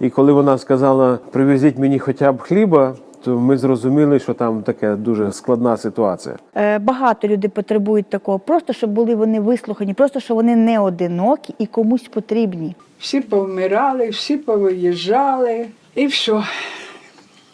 І коли вона сказала, привезіть мені хоча б хліба, то ми зрозуміли, що там така дуже складна ситуація. Е, Багато людей потребують такого, просто щоб були вони вислухані, просто щоб вони не одинокі і комусь потрібні. Всі повмирали, всі повиїжджали, і все.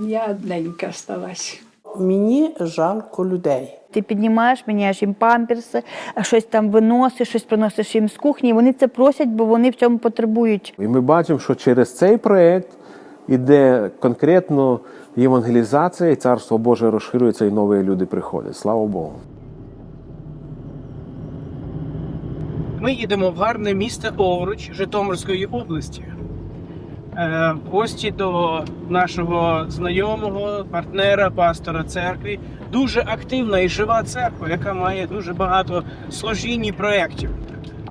Я одненька сталася. Мені жалко людей. Ти піднімаєш, міняєш їм памперси, щось там виносиш, щось приносиш їм з кухні. і Вони це просять, бо вони в цьому потребують. І ми бачимо, що через цей проект іде конкретно євангелізація, і царство Боже розширюється, і нові люди приходять. Слава Богу. Ми їдемо в гарне місто Овруч Житомирської області. Е, в гості до нашого знайомого партнера, пастора церкви. Дуже активна і жива церква, яка має дуже багато служінь і проєктів.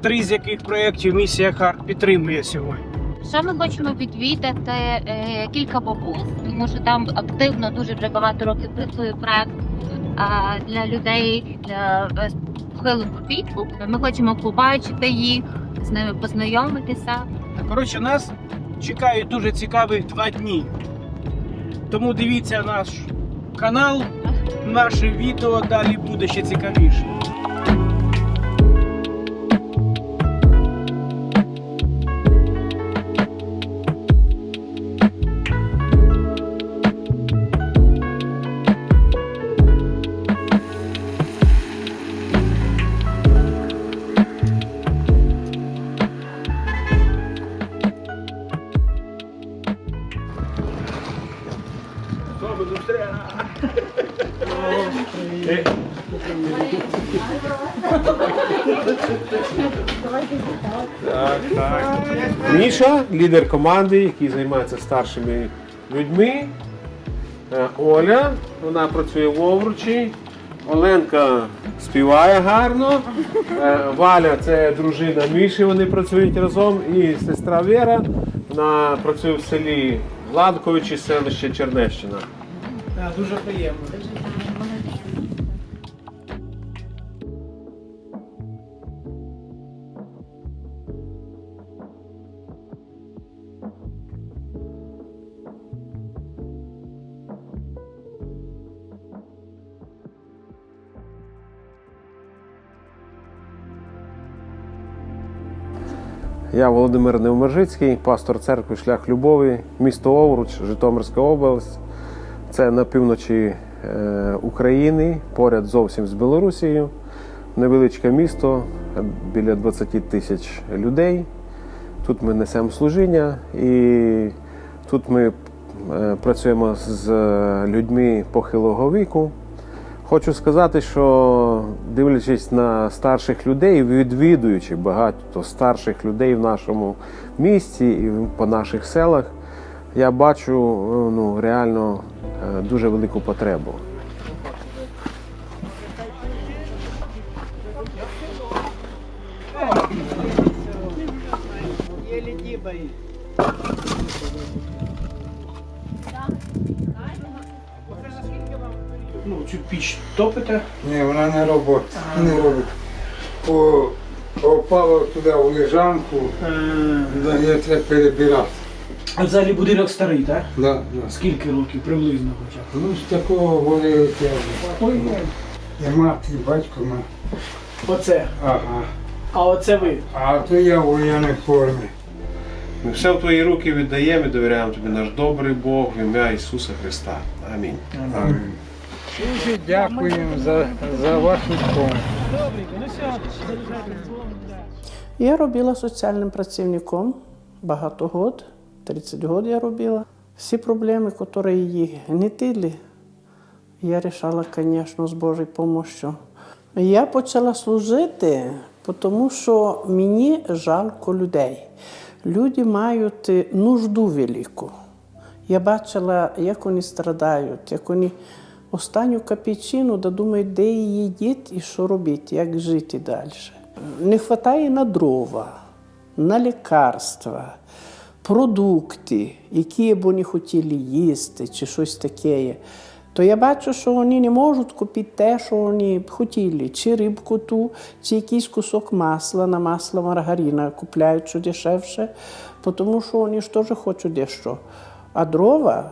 Три з яких проєктів місія Харт підтримує сьогодні. Ще ми хочемо відвідати е, кілька бабусь, тому що там активно дуже вже багато років працює проект а, для людей для е, похилого віку. Ми хочемо побачити їх, з ними познайомитися. Коротше, нас чекають дуже цікавих два дні. Тому дивіться наш канал, наше відео далі буде ще цікавіше. Лідер команди, який займається старшими людьми. Е, Оля, вона працює в Овручі. Оленка співає гарно. Е, Валя це дружина Міші, вони працюють разом. І сестра Вера, вона працює в селі Гладковичі, селище Чернещина. Дуже приємно. Я Володимир Невмержицький, пастор церкви Шлях Любові, місто Овруч, Житомирська область. Це на півночі е, України, поряд зовсім з Білорусією. Невеличке місто, біля 20 тисяч людей. Тут ми несемо служіння і тут ми е, працюємо з людьми похилого віку. Хочу сказати, що дивлячись на старших людей, відвідуючи багато старших людей в нашому місті і по наших селах, я бачу е, ну, реально е, дуже велику потребу. Ну, цю піч топите. Ні, вона не робить. Не робить. По, попало туди у лежанку, да, її треба перебирати. А взагалі будинок старий, так? Да, да. Скільки років приблизно хоча б? Ну, з такого вони і мати, і батько мати. Оце. Ага. А оце ви. А то я в воєнній формі. Ми все в твої руки віддаємо і довіряємо тобі наш добрий Бог в ім'я Ісуса Христа. Амінь. Амінь. Дуже дякуємо за, за вашу допомогу. Я робила соціальним працівником багато год, 30 років я робила. Всі проблеми, які її гнітили, я вирішала, звісно, з Божою допомогою. Я почала служити, тому що мені жалко людей. Люди мають нужду велику. Я бачила, як вони страдають, як вони останню капічину да думають, де її діти і що робити, як жити далі. Не вистачає на дрова, на лікарства, продукти, які б вони хотіли їсти, чи щось таке. то я бачу, що вони не можуть купити те, що вони б хотіли. Чи рибку ту, чи якийсь кусок масла на масло маргарина купляють що дешевше, тому що вони ж теж хочуть дещо. А дрова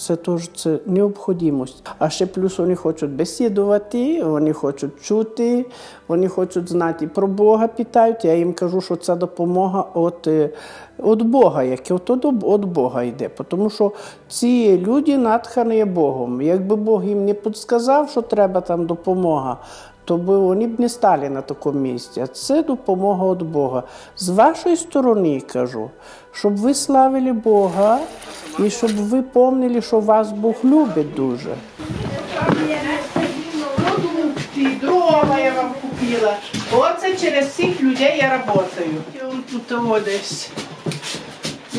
це теж це необхідність. А ще плюс вони хочуть бесідувати, вони хочуть чути, вони хочуть знати про Бога, питають. Я їм кажу, що це допомога від, е, від Бога, яке від Бога йде. Тому що ці люди натхані Богом. Якби Бог їм не підсказав, що треба там допомога, то би вони б не стали на такому місці. А це допомога від Бога. З вашої сторони кажу, щоб ви славили Бога і щоб ви пам'ятали, що вас Бог любить дуже. Дрова я вам купила. Оце через цих людей я працюю. Тут о, десь.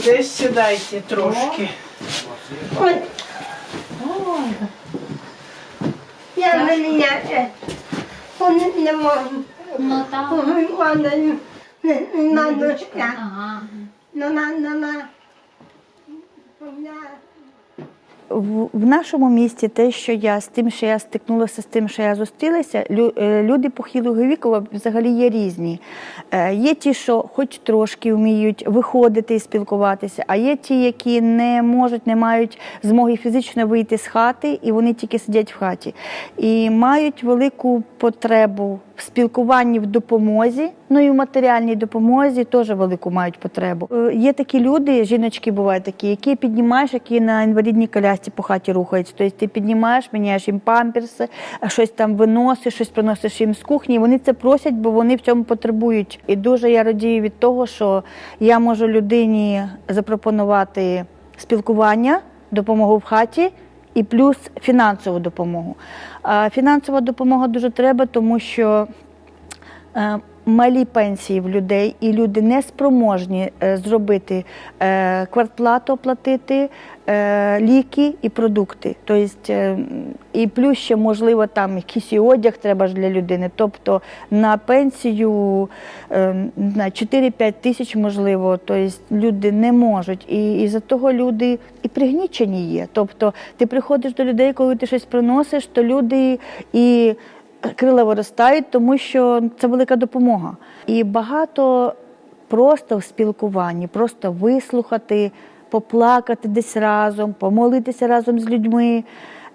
Десь сідайте трошки. Ой. Я не міняти. Вони не можу. Ну так. Вони не, не надо. Ага. Ну, на, на, на. Я... В, нашому місті те, що я з тим, що я стикнулася з тим, що я зустрілася, е, люди похилого віку взагалі є різні. Е, Є ті, що хоч трошки вміють виходити і спілкуватися, а є ті, які не можуть, не мають змоги фізично вийти з хати, і вони тільки сидять в хаті. І мають велику потребу спілкуванні в допомозі, ну і в матеріальній допомозі теж велику мають потребу. Е, Є такі люди, жіночки бувають такі, які піднімаєш, які на інвалідній колясці по хаті рухаються. Тобто ти піднімаєш, міняєш їм памперси, щось там виносиш, щось приносиш їм з кухні. Вони це просять, бо вони в цьому потребують. І дуже я радію від того, що я можу людині запропонувати спілкування, допомогу в хаті і плюс фінансову допомогу. Фінансова допомога дуже треба, тому що е, малі пенсії в людей, і люди не спроможні е, зробити е, квартплату оплатити, е, ліки і продукти. Тобто, і плюс ще, можливо, там якийсь і одяг треба ж для людини. Тобто на пенсію не 4-5 тисяч, можливо, тобто люди не можуть. І за того люди і пригнічені є. Тобто ти приходиш до людей, коли ти щось приносиш, то люди і крила виростають, тому що це велика допомога. І багато просто в спілкуванні, просто вислухати, поплакати десь разом, помолитися разом з людьми.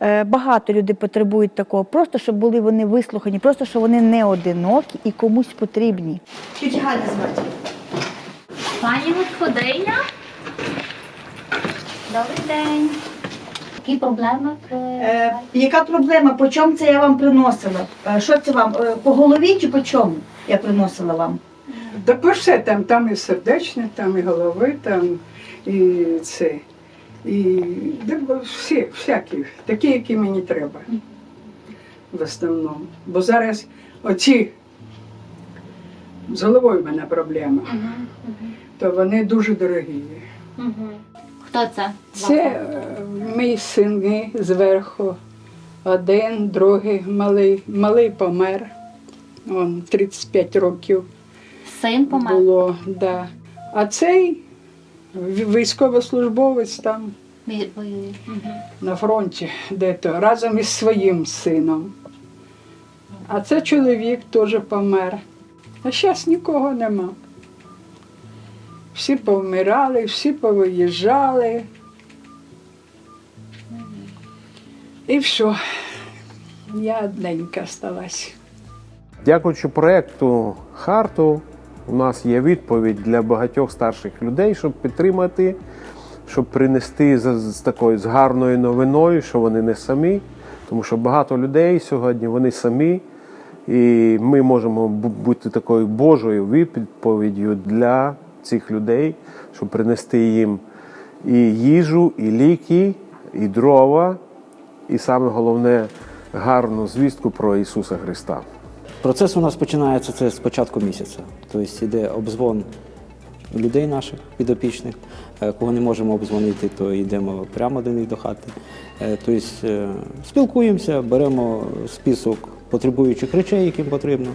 Е, Багато людей потребують такого, просто щоб були вони вислухані, просто щоб вони не одинокі і комусь потрібні. Тетя Галя звати. Пані господиня. Добрий день. Які проблеми при Е, яка проблема? По чому це я вам приносила? Е, що це вам? Е, по голові чи по чому я приносила вам? Да по все там, там і сердечне, там і голови, там і це. І бо всі, всякі, такі, які мені треба. В основному. Бо зараз оці з головою в мене проблема, то вони дуже дорогі. Хто це? Це е, мій сини зверху. Один, другий малий. Малий помер. Он 35 років Син помер. було. Да. А цей військовослужбовець там воює. На фронті, де то, разом із своїм сином. А це чоловік теж помер. А зараз нікого нема. Всі повмирали, всі повиїжджали. І все. Я одненька сталася. Дякуючи проекту Харту, у нас є відповідь для багатьох старших людей, щоб підтримати, щоб принести з такою з гарною новиною, що вони не самі. Тому що багато людей сьогодні вони самі, і ми можемо бути такою Божою відповіддю для цих людей, щоб принести їм і їжу, і ліки, і дрова, і саме головне гарну звістку про Ісуса Христа. Процес у нас починається це з початку місяця. Тобто йде обзвон людей наших підопічних. Е, Кого не можемо обдзвонити, то йдемо прямо до них до хати. Е, Тобто е, спілкуємося, беремо список потребуючих речей, яким потрібно.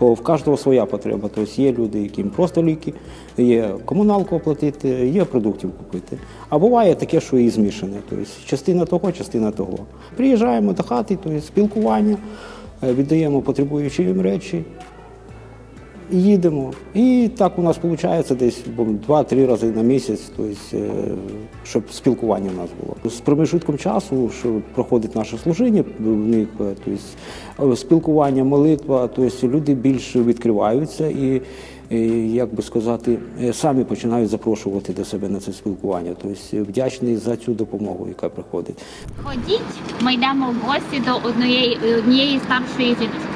Бо в кожного своя потреба. Тобто є люди, яким просто ліки, є комуналку оплатити, є продуктів купити. А буває таке, що і змішане. Тобто частина того, частина того. Приїжджаємо до хати, тобто спілкування, е, віддаємо потребуючі їм речі. Їдемо. І так у нас виходить десь бо, два-три рази на місяць, тобто, щоб спілкування у нас було. З промежутком часу, що проходить наше служіння, в них тобто, спілкування, молитва, тобто люди більше відкриваються і, як би сказати, самі починають запрошувати до себе на це спілкування. Тобто вдячний за цю допомогу, яка приходить. Ходіть, ми йдемо в гості до однієї, однієї старшої жіночки.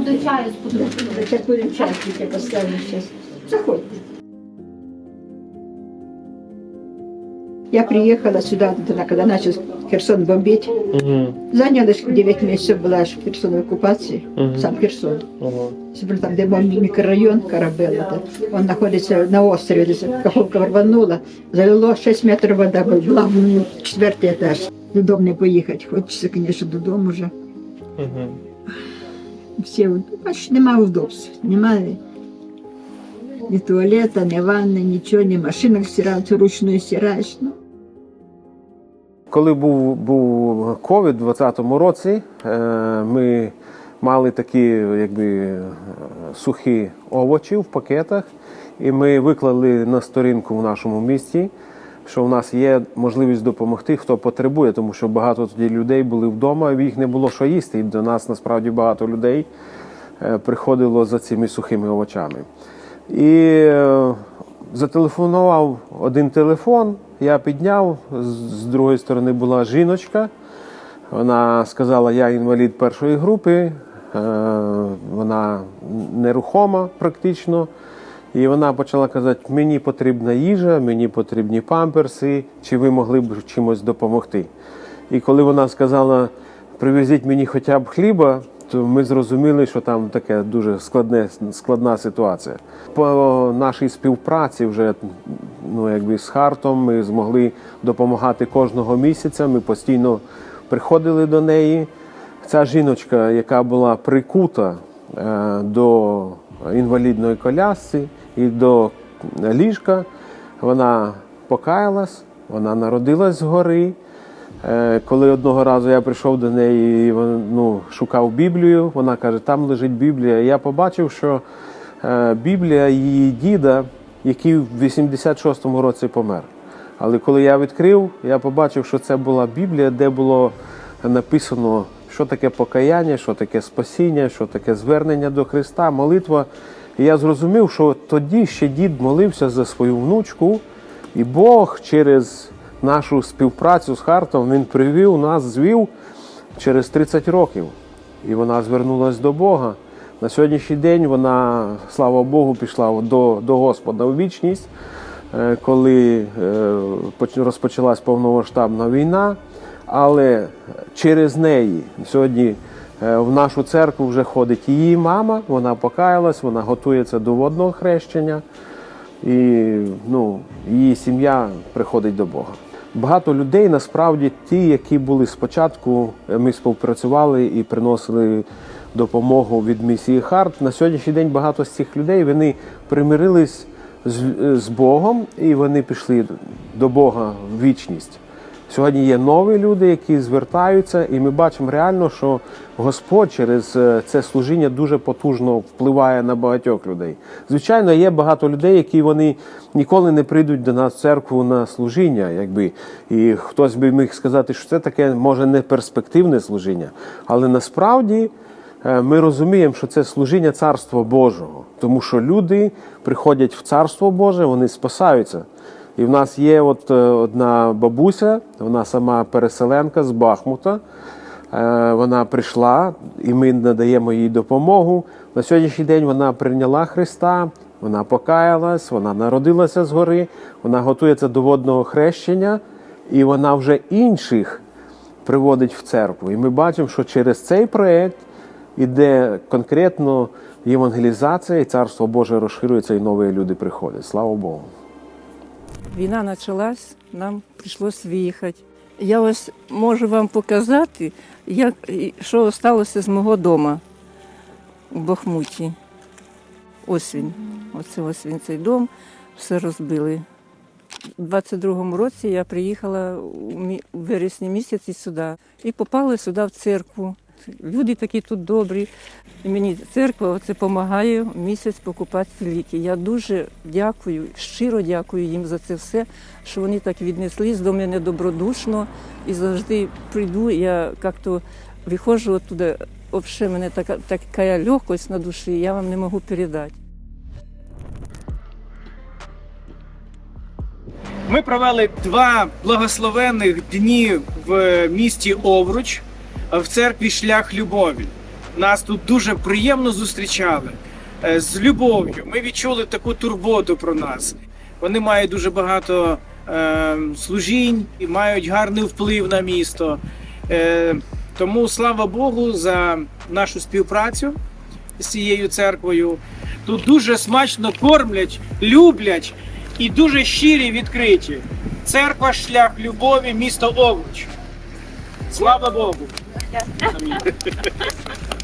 То вам до чаю з подружкою. Сейчас будем чайники поставим сейчас. Заходите. Я приехала сюда, тогда, когда начал Херсон бомбить. Занялась 9 месяцев, была аж в Херсон в оккупации, сам Херсон. Собственно, Там, где бомб- микрорайон Карабелла, да, он находится на острове, где Каховка рванула, залило 6 метров вода, был главный четвертый этаж. Додому не поїхати. Хочеться, звісно, додому вже. Всі, бачиш, немає удобств. Немає ні туалета, ні ванни, нічого, ні машинок стирати, вручну стираєш. Ну, Коли був, був ковід у 2020 році, е, ми мали такі якби, е, сухі овочі в пакетах, і ми виклали на сторінку в нашому місті, що в нас є можливість допомогти, хто потребує, тому що багато тоді людей були вдома, їх не було що їсти. І до нас насправді багато людей е, приходило за цими сухими овочами. І е, зателефонував один телефон, я підняв, з з другої сторони була жіночка. Вона сказала, я інвалід першої групи, е, вона нерухома практично. І вона почала казати, мені потрібна їжа, мені потрібні памперси, чи ви могли б чимось допомогти. І коли вона сказала, привезіть мені хоча б хліба, то ми зрозуміли, що там таке дуже складне, складна ситуація. По нашій співпраці вже ну, якби з Хартом ми змогли допомагати кожного місяця. Ми постійно приходили до неї. Ця жіночка, яка була прикута е, до інвалідної колясці і до ліжка, вона покаялась, вона народилась згори. Е, Коли одного разу я прийшов до неї і ну, шукав Біблію, вона каже, там лежить Біблія. Я побачив, що е, Біблія її діда, який в 86-му році помер. Але коли я відкрив, я побачив, що це була Біблія, де було написано, що таке покаяння, що таке спасіння, що таке звернення до Христа, молитва. І я зрозумів, що тоді ще дід молився за свою внучку, і Бог через нашу співпрацю з Хартом він привів нас, звів через 30 років. І вона звернулася до Бога. На сьогоднішній день вона, слава Богу, пішла до, до Господа у вічність, е, коли е, розпочалась повномасштабна війна. Але через неї сьогодні в нашу церкву вже ходить її мама, вона покаялась, вона готується до водного хрещення, і ну, її сім'я приходить до Бога. Багато людей насправді ті, які були спочатку, е, ми співпрацювали і приносили допомогу від місії Харт. На сьогоднішній день багато з цих людей вони примирились з, з Богом і вони пішли до Бога в вічність. Сьогодні є нові люди, які звертаються, і ми бачимо реально, що Господь через е, це служіння дуже потужно впливає на багатьох людей. Звичайно, є багато людей, які вони ніколи не прийдуть до нас в церкву на служіння, якби і хтось би міг сказати, що це таке може не перспективне служіння, але насправді. Е, Ми розуміємо, що це служіння Царства Божого, тому що люди приходять в Царство Боже, вони спасаються. І в нас є от е, одна бабуся, вона сама переселенка з Бахмута. Е, Вона прийшла, і ми надаємо їй допомогу. На сьогоднішній день вона прийняла Христа, вона покаялась, вона народилася згори, вона готується до водного хрещення, і вона вже інших приводить в церкву. І ми бачимо, що через цей проєкт іде конкретно євангелізація, і царство Боже розширюється, і нові люди приходять. Слава Богу. Війна почалась, нам прийшлось виїхати. Я ось можу вам показати, як, що залишилося з мого дому у Бахмуті. Ось. Оце ось він цей дом, все розбили. У 22-му році я приїхала у вересні місяці сюди і попала сюди в церкву. Люди такі тут добрі. Мені церква оце допомагає місяць покупати ліки. Я дуже дякую, щиро дякую їм за це все, що вони так віднеслись до мене добродушно і завжди прийду. Я як-то виходжу оттуда, взагалі мене така, така легкость на душі, я вам не можу передати. Ми провели два благословенних дні в місті Овруч в церкві Шлях Любові. Нас тут дуже приємно зустрічали е, з любов'ю. Ми відчули таку турботу про нас. Вони мають дуже багато е, служінь і мають гарний вплив на місто. Е, тому слава Богу за нашу співпрацю з цією церквою. Тут дуже смачно кормлять, люблять і дуже щирі відкриті. Церква шлях любові, місто Овруч. Слава Богу! Амінь.